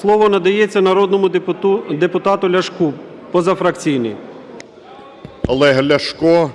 Слово надається народному депуту- депутату Ляшку, позафракційний. Олег Ляшко,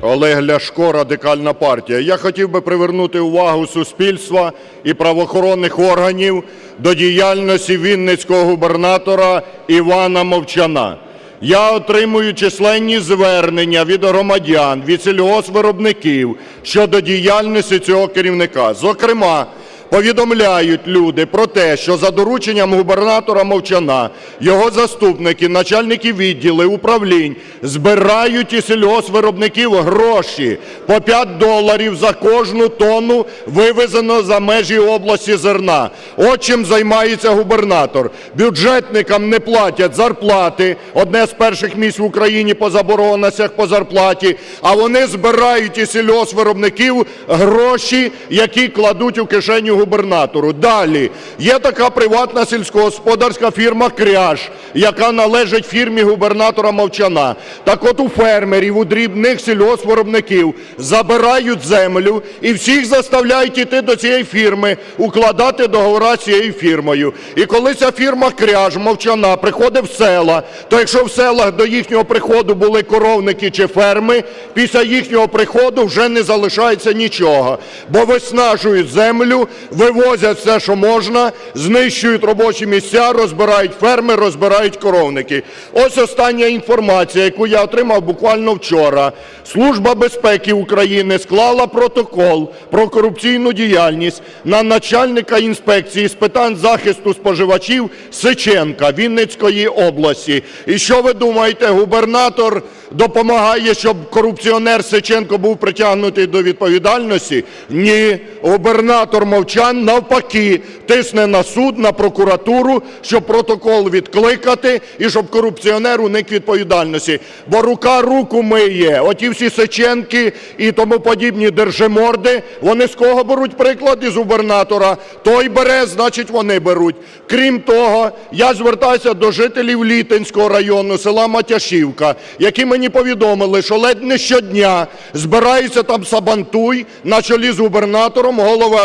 Олег Ляшко, Радикальна партія. Я хотів би привернути увагу суспільства і правоохоронних органів до діяльності вінницького губернатора Івана Мовчана. Я отримую численні звернення від громадян, від сільгоспвиробників щодо діяльності цього керівника. Зокрема, Повідомляють люди про те, що за дорученням губернатора Мовчана його заступники, начальники відділів, управлінь збирають із сільгоспвиробників гроші по 5 доларів за кожну тонну вивезеного за межі області зерна. От чим займається губернатор. Бюджетникам не платять зарплати, одне з перших місць в Україні по заборгованостях по зарплаті, а вони збирають із сільгоспвиробників гроші, які кладуть у кишеню губернатору. Далі є така приватна сільськогосподарська фірма Кряж, яка належить фірмі губернатора Мовчана. Так от у фермерів, у дрібних сільгоспвиробників забирають землю і всіх заставляють іти до цієї фірми, укладати договори з цією фірмою. І коли ця фірма Кряж Мовчана приходить в села, то якщо в селах до їхнього приходу були коровники чи ферми, після їхнього приходу вже не залишається нічого, бо виснажують землю, вивозять все, що можна, знищують робочі місця, розбирають ферми, розбирають коровники. Ось остання інформація, яку я отримав буквально вчора. Служба безпеки України склала протокол про корупційну діяльність на начальника інспекції з питань захисту споживачів Сиченка Вінницької області. І що ви думаєте, губернатор допомагає, щоб корупціонер Сиченко був притягнутий до відповідальності? Ні, губернатор Мовчан навпаки тисне на суд, на прокуратуру, щоб протокол відкликати і щоб корупціонер уник відповідальності. Бо рука руку миє. Оті всі Сиченки і тому подібні держиморди, вони з кого беруть приклад із губернатора? Той бере, значить вони беруть. Крім того, я звертаюся до жителів Літинського району, села Матяшівка, які мені повідомили, що ледь не щодня збирається там Сабантуй на чолі з губернатором, голови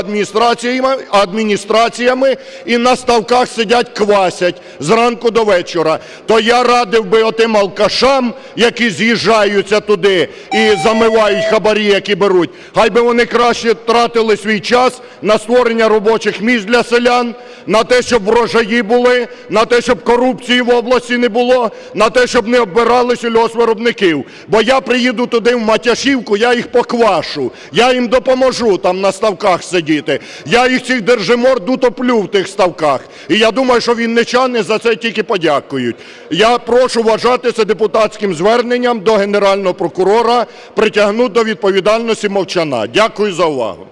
адміністраціями і на ставках сидять квасять зранку до вечора. То я радив би отим алкашам, які з'їжджаються туди і замивають хабарі, які беруть, хай би вони краще тратили свій час на створення робочих місць для селян, на те, щоб врожаї були, на те, щоб корупції в області не було, на те, щоб не оббирали сільгоспвиробників. Бо я приїду туди в Матяшівку, я їх поквашу, я їм допоможу там на ставках сидіти. Я їх цих держиморд утоплю в тих ставках. І я думаю, що вінничани за це тільки подякують. Я прошу вважати це депутатським зверненням до Генерального прокурора, притягнути до відповідальності мовчана. Дякую за увагу.